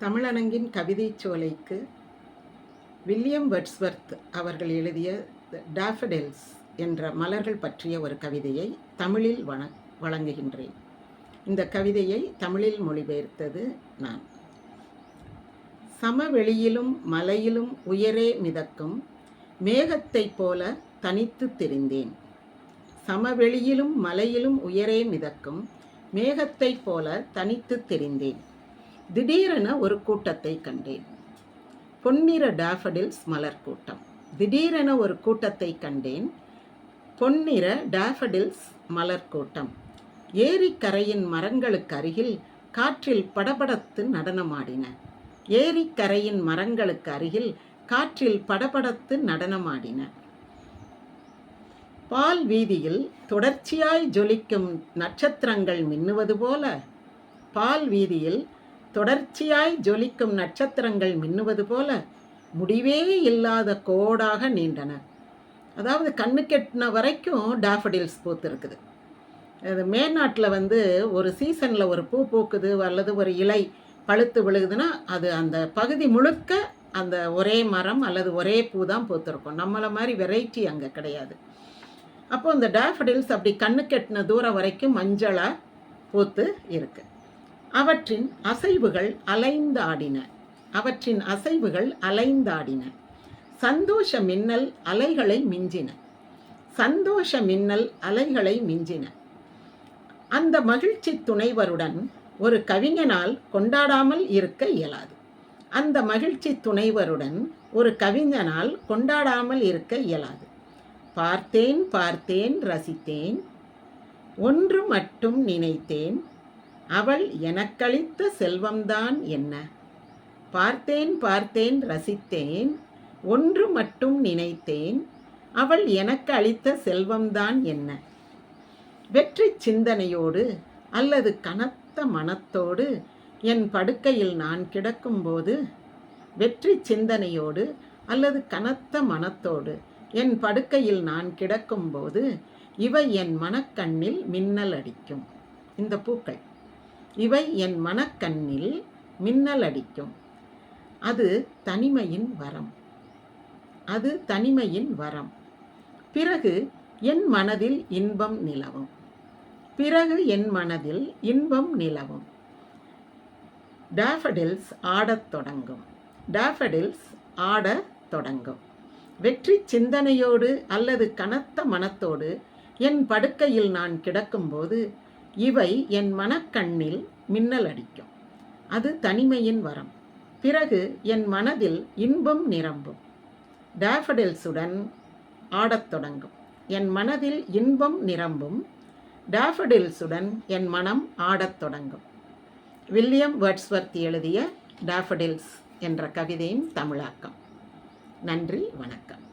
தமிழனங்கின் கவிதைச் சோலைக்கு William வெட்ஸ்வர்த் அவர்கள் எழுதிய டாஃபடெல்ஸ் என்ற மலர்கள் பற்றிய ஒரு கவிதையை தமிழில் வண வழங்குகின்றேன். இந்த கவிதையை தமிழில் மொழிபெயர்த்தது நான். சமவெளியிலும் மலையிலும் உயரே மிதக்கும் மேகத்தைப் போல தனித்து தெரிந்தேன். சமவெளியிலும் மலையிலும் உயரே மிதக்கும் மேகத்தைப் போல தனித்து தெரிந்தேன். திடீரென ஒரு கூட்டத்தை கண்டேன். பொன்னிற டாஃபடில்ஸ் மலர் கூட்டம். திடீரென ஒரு கூட்டத்தை கண்டேன். பொன்னிற டாஃபடில்ஸ் மலர் கூட்டம். ஏரிக்கரையின் மரங்களுக்கு அருகில் காற்றில் படபடத்து நடனமாடின. ஏரிக்கரையின் மரங்களுக்கு அருகில் காற்றில் படபடத்து நடனமாடின. பால் வீதியில் தொடர்ச்சியாய் ஜொலிக்கும் நட்சத்திரங்கள் மின்னுவது போல பால் வீதியில் தொடர்ச்சியாய் ஜொலிக்கும் நட்சத்திரங்கள் மின்னுவது போல முடிவே இல்லாத கோடாக நீண்டன. அதாவது கண்ணு கெட்டின வரைக்கும் டாஃபடில்ஸ் பூத்திருக்குது. அது மேநாட்டில் வந்து ஒரு சீசனில் ஒரு பூ பூக்குது அல்லது ஒரு இலை பழுத்து விழுகுதுன்னா அது அந்த பகுதி முழுக்க அந்த ஒரே மரம் அல்லது ஒரே பூ தான் பூத்திருக்கும். நம்மளை மாதிரி வெரைட்டி அங்கே கிடையாது. அப்போது அந்த டாஃபடில்ஸ் அப்படி கண்ணு கெட்டின தூரம் வரைக்கும் மஞ்சளாக பூத்து இருக்குது அவற்றின் அசைவுகள் அலைந்தாடின. அவற்றின் அசைவுகள் அலைந்தாடின. சந்தோஷ மின்னல் அலைகளை மிஞ்சின. சந்தோஷ மின்னல் அலைகளை மிஞ்சின. அந்த மகிழ்ச்சி துணைவருடன் ஒரு கவிஞனால் கொண்டாடாமல் இருக்க இயலாது. அந்த மகிழ்ச்சி துணைவருடன் ஒரு கவிஞனால் கொண்டாடாமல் இருக்க இயலாது. பார்த்தேன் பார்த்தேன் ரசித்தேன். ஒன்று மட்டும் நினைத்தேன். அவள் எனக்களித்த செல்வம்தான் என்ன? பார்த்தேன் பார்த்தேன் ரசித்தேன் ஒன்று மட்டும் நினைத்தேன் அவள் எனக்கு அளித்த செல்வம்தான் என்ன? வெற்றி சிந்தனையோடு அல்லது கனத்த மனத்தோடு என் படுக்கையில் நான் கிடக்கும்போது வெற்றி சிந்தனையோடு அல்லது கனத்த மனத்தோடு என் படுக்கையில் நான் கிடக்கும்போது இவை என் மனக்கண்ணில் மின்னல் அடிக்கும். இந்த பூக்கள். இவை என் மனக்கண்ணில் மின்னல் அடிக்கும். அது தனிமையின் வரம். அது தனிமையின் வரம். பிறகு என் மனதில் இன்பம் நிலவும். பிறகு என் மனதில் இன்பம் நிலவும். டாஃபடில்ஸ் ஆடத் தொடங்கும். டாஃபடில்ஸ் ஆடத் தொடங்கும். வெற்றி சிந்தனையோடு அல்லது கனத்த மனத்தோடு என் படுக்கையில் நான் கிடக்கும்போது இவை என் மனக்கண்ணில் மின்னல் அடிக்கும். அது தனிமையின் வரம். பிறகு என் மனதில் இன்பம் நிரம்பும். டேஃபடில்ஸுடன் ஆடத் தொடங்கும். என் மனதில் இன்பம் நிரம்பும். டேஃபடில்ஸுடன் என் மனம் ஆடத் தொடங்கும். வில்லியம் வேர்ட்ஸ்வர்த் எழுதிய டேஃபடில்ஸ் என்ற கவிதையின் தமிழாக்கம். நன்றி வணக்கம்.